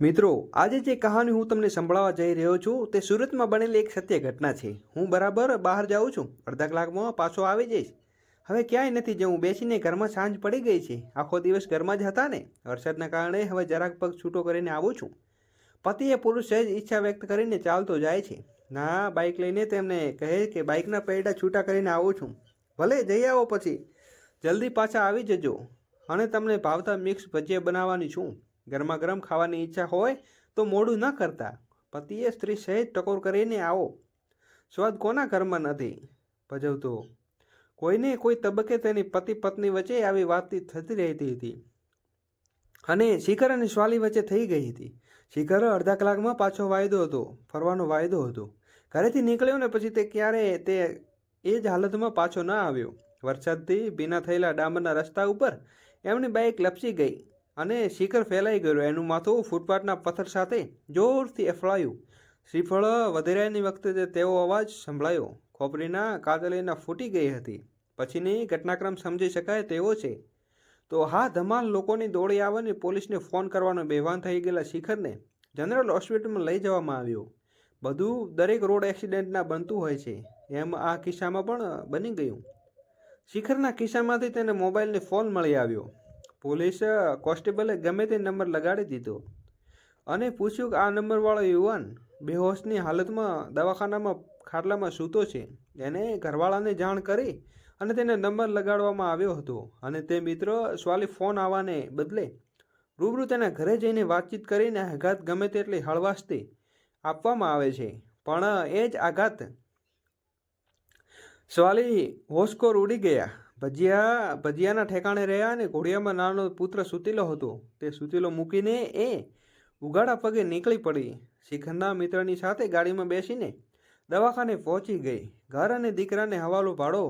મિત્રો, આજે જે કહાની હું તમને સંભળાવવા જઈ રહ્યો છું, તે સુરતમાં બનેલી એક સત્ય ઘટના છે. હું બરાબર બહાર જાઉં છું, અડધા કલાકમાં પાછો આવી જઈશ. હવે ક્યાંય નથી જવું બેસીને ઘરમાં સાંજ પડી ગઈ છે. આખો દિવસ ઘરમાં જ હતા ને? વરસાદના કારણે હવે જરાક પગ છૂટો કરીને આવું છું. પતિએ પુરુષ સહેજ ઈચ્છા વ્યક્ત કરીને ચાલતો જાય છે. ના, બાઇક લઈને તેમને કહે કે, બાઇકના પૈડા છૂટા કરીને આવું છું. ભલે જઈ આવો પછી. જલ્દી પાછા આવી જજો. અને તમને ભાવતા મિક્સ ભજીયા બનાવવાની છું. ગરમા ગરમ ખાવાની ઈચ્છા હોય તો મોડું ન કરતા. પતિએ સ્ત્રી સહેજ ટકોર કરીને આવો. સ્વાદ કોના ઘરમાં નથી? ભજવતો. કોઈને કોઈ તબક્કે તેની પતિ પત્ની વચ્ચે આવી વાતચીત થતી રહેતી હતી. અને શિખર અને શ્વાલી વચ્ચે થઈ ગઈ હતી. શિખર અડધા કલાકમાં પાછો વાયદો હતો, ફરવાનો વાયદો હતો. ઘરેથી નીકળ્યો ને પછી તે ક્યારે તે એ જ હાલતમાં પાછો ન આવ્યો. વરસાદથી ભીના થયેલા ડામરના રસ્તા ઉપર એમની બાઇક લપસી ગઈ. અને શિખર ફેલાઈ ગયું. એનું માથું ફૂટપાથના પથ્થર સાથે જોરથી અફળાયું શ્રીફળ વધેરાની વખતે તેવો અવાજ સંભળાયો. ખોપરીના કાદલીના ફૂટી ગઈ હતી. પછીની ઘટનાક્રમ સમજી શકાય તેવો છે. તો હા, ધમાલ લોકોની દોડી આવવાની પોલીસને ફોન કરવાનો બેભાન થઈ ગયેલા શિખરને જનરલ હોસ્પિટલમાં લઈ જવામાં આવ્યો. બધું દરેક રોડ એક્સિડન્ટના બનતું હોય છે. એમ આ કિસ્સામાં પણ બની ગયું. શિખરના કિસ્સામાંથી તેને મોબાઈલને ફોન મળી આવ્યો. પોલીસ કોન્સ્ટેબલે ગમે તે નંબર લગાડી દીધો અને પૂછ્યું કે આ નંબરવાળો યુવાન બેહોશની હાલતમાં દવાખાનામાં ખાટલામાં સૂતો છે. એને ઘરવાળાને જાણ કરી અને તેને નંબર લગાડવામાં આવ્યો હતો અને તે મિત્ર સ્વાલી ફોન આવવાને બદલે રૂબરૂ તેના ઘરે જઈને વાતચીત કરીને આઘાત ગમે તેટલી હળવાશથી આપવામાં આવે છે. પણ એ જ આઘાત સ્વાલી હોશકોર ઉડી ગયા ભજીયા, ભજીયાના ઠેકાણે રહ્યા અને ઘોડિયામાં નાનો પુત્ર સૂતેલો હતો. તે સૂતેલો મૂકીને એ ઉગાડા પગે નીકળી પડી. શિખરના મિત્રની સાથે ગાડીમાં બેસીને દવાખાને પહોંચી ગઈ. ઘર અને દીકરાને હવાલો ભાડો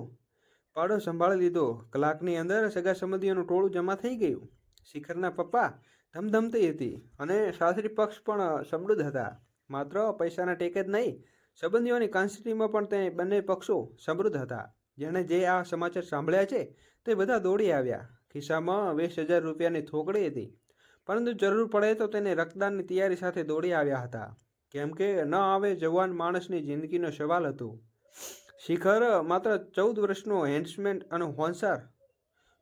પાડો સંભાળી લીધો. કલાકની અંદર સગા સંબંધીઓનું ટોળું જમા થઈ ગયું. શિખરના પપ્પા ધમધમતી હતી અને સાસરી પક્ષ પણ સમૃદ્ધ હતા. માત્ર પૈસાના ટેકે જ નહીં, સંબંધીઓની કાંસ્ટીમાં પણ તે બંને પક્ષો સમૃદ્ધ હતા. જેણે જે આ સમાચાર સાંભળ્યા છે તે બધા દોડી આવ્યા. ખિસ્સામાં વીસ હજાર રૂપિયાની થોકડી હતી. પરંતુ જરૂર પડે તો તેને રક્તદાનની તૈયારી સાથે દોડી આવ્યા હતા. કેમ કે ન આવે જવાન માણસની જિંદગીનો સવાલ હતો. શિખર માત્ર ચૌદ વર્ષનો હેન્ડસમેન અને હોંસાર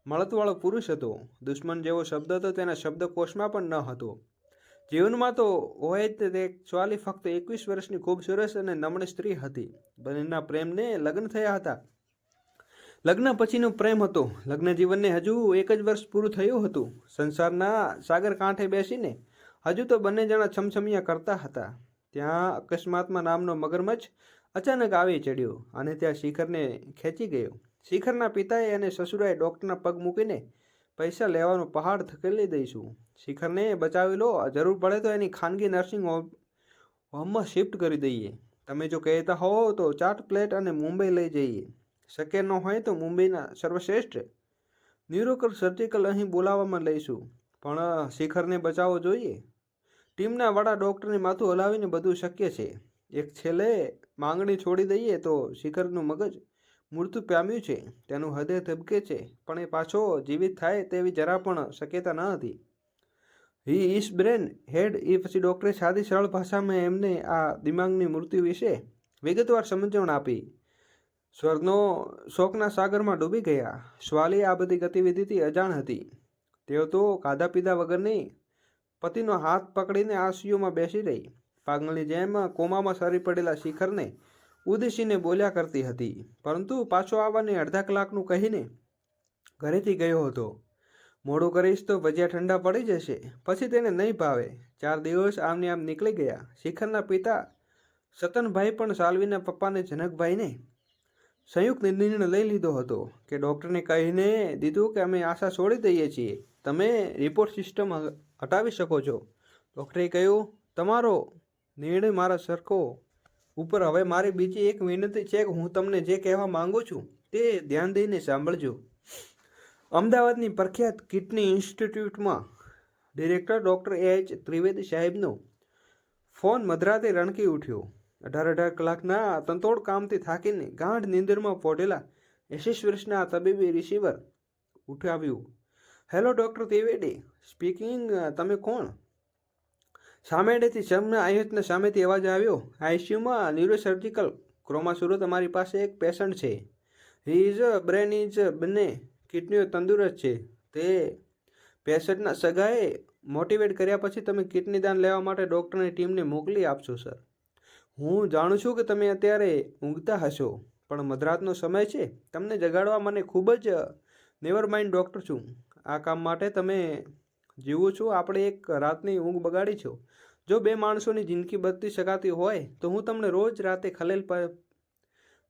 મળતવાળો પુરુષ હતો. દુશ્મન જેવો શબ્દ હતો તેના શબ્દકોશમાં પણ ન હતો. જીવનમાં તો હોય તે સ્વાલી ફક્ત એકવીસ વર્ષની ખૂબસૂરત અને નમણી સ્ત્રી હતી. બંનેના પ્રેમને લગ્ન થયા હતા. લગ્ન પછીનો પ્રેમ હતો. લગ્ન જીવનને હજુ એક જ વર્ષ પૂરું થયું હતું. સંસારના સાગર કાંઠે બેસીને હજુ તો બંને જણા છમછમિયા કરતા હતા. ત્યાં અકસ્માતમાં નામનો મગરમચ્છ અચાનક આવી ચડ્યો અને ત્યાં શિખરને ખેંચી ગયો. શિખરના પિતાએ અને સસુરાએ ડૉક્ટરના પગ મૂકીને પૈસા લેવાનો પહાડ ધકેલી દઈશું. શિખરને બચાવી લો, જરૂર પડે તો એની ખાનગી નર્સિંગ હોમ, હોમમાં શિફ્ટ કરી દઈએ. તમે જો કહેતા હો તો ચાટ પ્લેટ અને મુંબઈ લઈ જઈએ. શક્ય ન હોય તો મુંબઈના સર્વશ્રેષ્ઠ ન્યુરોકર સર્જિકલ અહીં બોલાવવામાં લઈશું. પણ શિખરને બચાવવો જોઈએ? ટીમના વડા ડૉક્ટરને માથું હલાવીને બધું શક્ય છે. એક છેલ્લે માંગણી છોડી દઈએ તો શિખરનું મગજ મૃત્યુ પામ્યું છે. તેનું હૃદય ધબકે છે, પણ એ પાછો જીવિત થાય તેવી જરા પણ શક્યતા ન હતી. હી ઇસ બ્રેન હેડ એ પછી ડૉક્ટરે સાદી સરળ ભાષામાં એમને આ દિમાગની મૃત્યુ વિશે વિગતવાર સમજણ આપી. સ્વર્ગનો શોકના સાગરમાં ડૂબી ગયા. શ્વાલી આ બધી ગતિવિધિથી અજાણ હતી. તેઓ તો કાધા પીધા વગરની પતિનો હાથ પકડીને આસીયુમાં બેસી રહી. પાગલની જેમ કોમામાં સરી પડેલા શિખરને ઉદેશીને બોલ્યા કરતી હતી, પરંતુ પાછો આવવાની અડધા કલાકનું કહીને ઘરેથી ગયો હતો. મોડું કરીશ તો ભજીયા ઠંડા પડી જશે, પછી તેને નહીં ભાવે. ચાર દિવસ આમને આમ નીકળી ગયા. શિખરના પિતા સતનભાઈ પણ સાલવીના પપ્પાને જનકભાઈને સંયુક્ત નિર્ણય લઈ લીધો હતો કે ડૉક્ટરને કહીને દીધું કે અમે આશા છોડી દઈએ છીએ. તમે રિપોર્ટ સિસ્ટમ હટાવી શકો છો. ડૉક્ટરે કહ્યું, તમારો નિર્ણય મારા સરખો ઉપર. હવે મારી બીજી એક વિનંતી છે કે હું તમને જે કહેવા માંગુ છું તે ધ્યાન દઈને સાંભળજો. અમદાવાદની પ્રખ્યાત કિડની ઇન્સ્ટિટ્યૂટમાં ડિરેક્ટર ડૉક્ટર એચ. ત્રિવેદી સાહેબનો ફોન મધરાતે રણકી ઉઠ્યો. અઢાર અઢાર કલાકના તંતોડ કામથી થાકીને ગાંઠ નીંદરમાં પોઢેલા એંશીસ વર્ષના તબીબી receiver ઉઠાવ્યું. Hello, doctor Trivedi. Speaking, તમે કોણ? સામેડેથી જમના આયુધના સામેથી અવાજ આવ્યો. આઈસીયુમાં ન્યુરોસર્જિકલ ક્રોમા સુરત અમારી પાસે એક પેશન્ટ છે. હી ઇઝ બ્રેન ઇઝ બંને કિડનીઓ તંદુરસ્ત છે. તે પેશન્ટના સગાએ મોટિવેટ કર્યા પછી તમે કિડની દાન લેવા માટે ડૉક્ટરની ટીમને મોકલી આપશો, સર. હું જાણું છું કે તમે અત્યારે ઊંઘતા હશો, પણ મધરાતનો સમય છે. તમને જગાડવા મને ખૂબ જ નેવર માઇન્ડ ડૉક્ટર છું. આ કામ માટે તમે જીવો છો, આપણે એક રાતની ઊંઘ બગાડી છો. જો બે માણસોની જિંદગી બદલી શકાતી હોય, તો હું તમને રોજ રાતે ખલેલ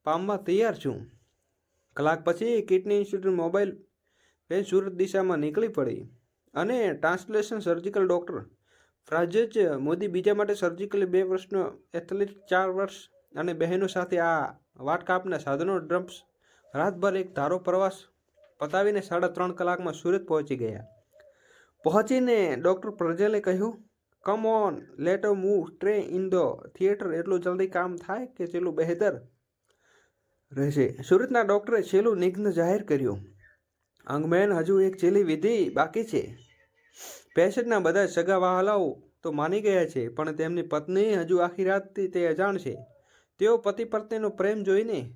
પામવા તૈયાર છું. કલાક પછી કિડની ઇન્સ્ટિટ્યૂટ મોબાઈલ બેન સુરત દિશામાં નીકળી પડી. અને ટ્રાન્સલેશન સર્જિકલ ડૉક્ટર ફ્રાજેજ મોદી બીજા માટે સર્જિકલી બે વર્ષનો એથ્લેટ ચાર વર્ષ અને બહેનો સાથે આ વાટકાપના સાધનો ડ્રમ્પ્સ રાતભર એક ધારો પ્રવાસ પતાવીને સાડા ત્રણ કલાકમાં સુરત પહોંચી ગયા. પહોંચીને ડૉક્ટર પ્રજલે કહ્યું come on let move tray in the theatre એટલું જલ્દી કામ થાય કે ચેલું બહેતર રહેશે? સુરતના ડૉક્ટરે છેલ્લું નિઘ્ન જાહેર કર્યું. અંગમેન, હજુ એક છેલ્લી વિધિ બાકી છે. પેશન્ટના બધા સગા વહાલાઓ તો માની ગયા છે, પણ તેમની પત્ની હજુ આખી રાતથી તે અજાણ છે. તેઓ પતિ પત્નીનો પ્રેમ જોઈને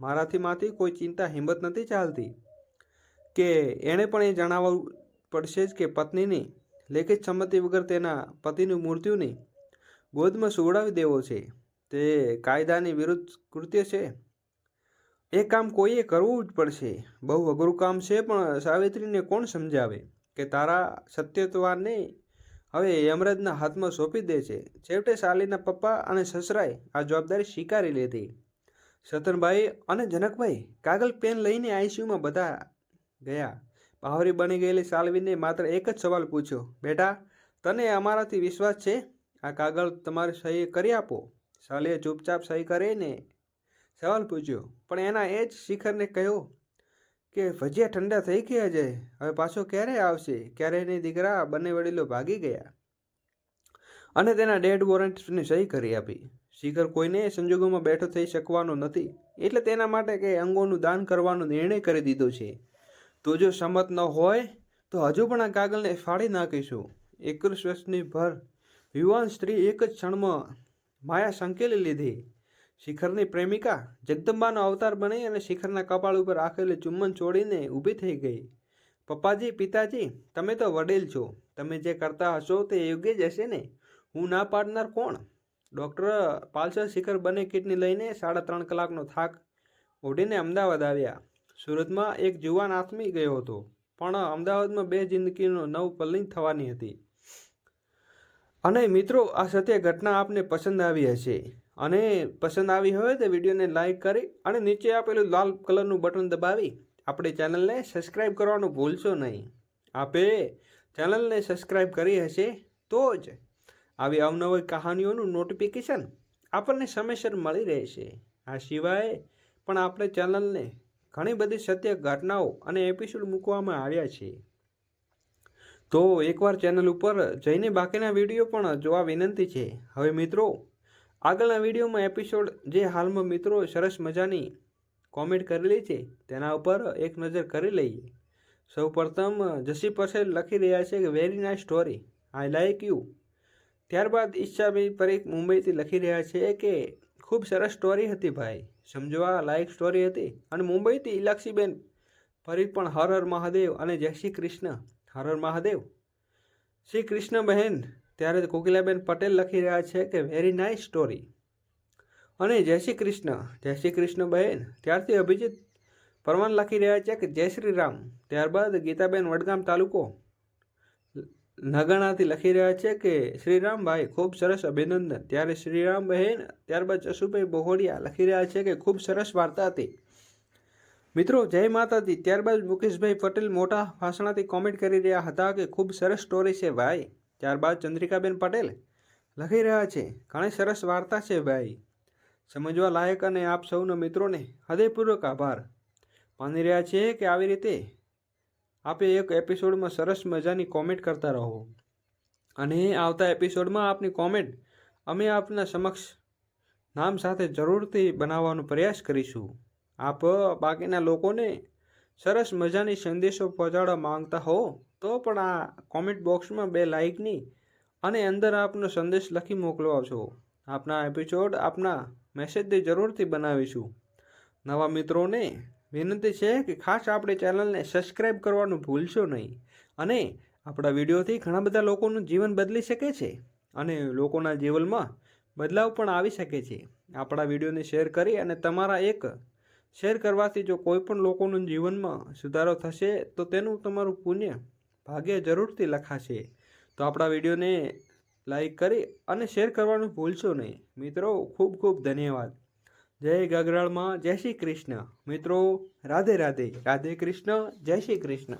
મારાથી માંથી કોઈ ચિંતા હિંમત નથી ચાલતી. કે એણે પણ એ જણાવવું પડશે જ કે પત્નીની લેખિત સંમતિ વગર તેના પતિનું મૃત્યુની ગોદમાં સુવડાવી દેવો છે. તે કાયદાની વિરુદ્ધ કૃત્ય છે. એ કામ કોઈએ કરવું જ પડશે. બહુ અઘરું કામ છે, પણ સાવિત્રીને કોણ સમજાવે? કે તારા સત્યત્વાને હવે યમરાજના હાથમાં સોંપી દે છે. છેવટે શાલીના પપ્પા અને સસરાએ આ જવાબદારી સ્વીકારી લીધી. સતનભાઈ અને જનકભાઈ કાગળ, પેન લઈને આઈસીયુમાં બધા ગયા. બાવરી બની ગયેલી સાલવીને માત્ર એક જ સવાલ પૂછ્યો. બેટા, તને અમારાથી વિશ્વાસ છે? આ કાગળ તમારે સહી કરી આપો. સાલીએ ચૂપચાપ સહી કરીને સવાલ પૂછ્યો. પણ એના એ જ શિખરને કહ્યો કે ભજીયા ઠંડા થઈ ગયા છે. હવે પાછો ક્યારે આવશે? ક્યારે નહીં દીકરા બંને વડીલો ભાગી ગયા? અને તેના ડેડ વોરંટની સહી કરી આપી. શિખર કોઈને સંજોગોમાં બેઠો થઈ શકવાનો નથી. એટલે તેના માટે કે અંગોનું દાન કરવાનો નિર્ણય કરી દીધો છે. તો જો સંમત ન હોય, તો હજુ પણ આ કાગળને ફાડી નાખીશું. એકવીસ વર્ષની ભર યુવાન સ્ત્રી એક જ ક્ષણમાં માયા સંકેલી લીધી. શિખરની પ્રેમિકા જગદંબાનો અવતાર બની અને શિખરના કપાળ ઉપર રાખેલી ચુંબન છોડીને ઊભી થઈ ગઈ. પપ્પાજી, પિતાજી, તમે તો વડીલ છો. તમે જે કરતા હશો તે યોગ્ય જ હશે ને? હું ના પાડનાર કોણ? ડૉક્ટર પાલસર શિખર બંને કિટની લઈને સાડા ત્રણ કલાકનો થાક ઓઢીને અમદાવાદ આવ્યા. સુરતમાં એક જુવાન આથમી ગયો હતો, પણ અમદાવાદમાં બે જિંદગીનો નવ પલ્લિંગ થવાની હતી. અને મિત્રો, આ સત્ય ઘટના આપને પસંદ આવી હશે. અને પસંદ આવી હોય તો વિડીયોને લાઈક કરી અને નીચે આપેલું લાલ કલરનું બટન દબાવી આપણી ચેનલને સબસ્ક્રાઈબ કરવાનું ભૂલશો નહીં. આપે ચેનલને સબસ્ક્રાઈબ કરી હશે તો જ આવી અવનવી કહાનીઓનું નોટિફિકેશન આપણને સમયસર મળી રહેશે. આ સિવાય પણ આપણે ચેનલને ઘણી બધી સત્ય ઘટનાઓ અને એપિસોડ મૂકવામાં આવ્યા છે. તો એકવાર ચેનલ ઉપર જઈને બાકીના વીડિયો પણ જોવા વિનંતી છે. હવે મિત્રો આગળના વિડીયોમાં એપિસોડ જે હાલમાં મિત્રો સરસ મજાની કોમેન્ટ કરેલી છે, તેના ઉપર એક નજર કરી લઈએ. સૌ પ્રથમ જસી પટેલ લખી રહ્યા છે કે very nice story I like you ત્યારબાદ ઈચ્છાબેન પરીખ મુંબઈથી લખી રહ્યા છે કે, ખૂબ સરસ સ્ટોરી હતી ભાઈ. સમજવા લાયક સ્ટોરી હતી. અને મુંબઈથી ઇલાક્ષીબેન પરીખ પણ હર હર મહાદેવ અને જય શ્રી કૃષ્ણ. હર હર મહાદેવ. શ્રી કૃષ્ણ બહેન ત્યારે કોકિલાબેન પટેલ લખી રહ્યા છે કે વેરી નાઇસ સ્ટોરી અને જય શ્રી કૃષ્ણ, જય શ્રી કૃષ્ણ બહેન. ત્યારથી અભિજીત પરમાન લખી રહ્યા છે કે, જય શ્રી રામ. ત્યારબાદ ગીતાબેન વડગામ તાલુકો નગણાથી લખી રહ્યા છે કે, શ્રીરામભાઈ, ખૂબ સરસ અભિનંદન. ત્યારે શ્રીરામ બહેન, ત્યારબાદ જસુભાઈ બોહોડિયા લખી રહ્યા છે કે, ખૂબ સરસ વાર્તા હતી. મિત્રો, જય માતાજી. ત્યારબાદ મુકેશભાઈ પટેલ મોટા ભાષણાથી કોમેન્ટ કરી રહ્યા હતા કે, ખૂબ સરસ સ્ટોરી છે ભાઈ. ત્યારબાદ ચંદ્રિકાબેન પટેલ લખી રહ્યા છે, ઘણી સરસ વાર્તા છે ભાઈ. સમજવા લાયક અને આપ સૌના મિત્રોને હૃદયપૂર્વક આભાર. માની રહ્યા છે કે આવી રીતે આપે એક એપિસોડમાં સરસ મજાની કોમેન્ટ કરતા રહો. અને આવતા એપિસોડમાં આપની કોમેન્ટ અમે આપના સમક્ષ નામ સાથે જરૂરથી બનાવવાનો પ્રયાસ કરીશું. આપ બાકીના લોકોને સરસ મજાની સંદેશો પહોંચાડવા માંગતા હો. તો પણ આ કોમેન્ટ બોક્સમાં બે લાઇકની અને અંદર આપનો સંદેશ લખી મોકલવાશો આપના એપિસોડ આપના મેસેજથી જરૂરથી બનાવીશું. નવા મિત્રોને વિનંતી છે કે ખાસ આપણી ચેનલને સબસ્ક્રાઈબ કરવાનું ભૂલશો નહીં અને આપણા વિડીયોથી ઘણા બધા લોકોનું જીવન બદલી શકે છે અને લોકોના જીવનમાં બદલાવ પણ આવી શકે છે. આપણા વિડીયોને શેર કરી અને તમારા એક શેર કરવાથી જો કોઈ પણ લોકોનું જીવનમાં સુધારો થશે તો તેનું તમારું પુણ્ય ભાગ્ય જરૂરથી લખાશે. તો આપણા વિડીયોને લાઈક કરી અને શેર કરવાનું ભૂલશો નહીં. મિત્રો, ખૂબ ખૂબ ધન્યવાદ. જય ગગરાળમાં જય શ્રી કૃષ્ણ. મિત્રો, રાધે રાધે. રાધે કૃષ્ણ, જય શ્રી કૃષ્ણ.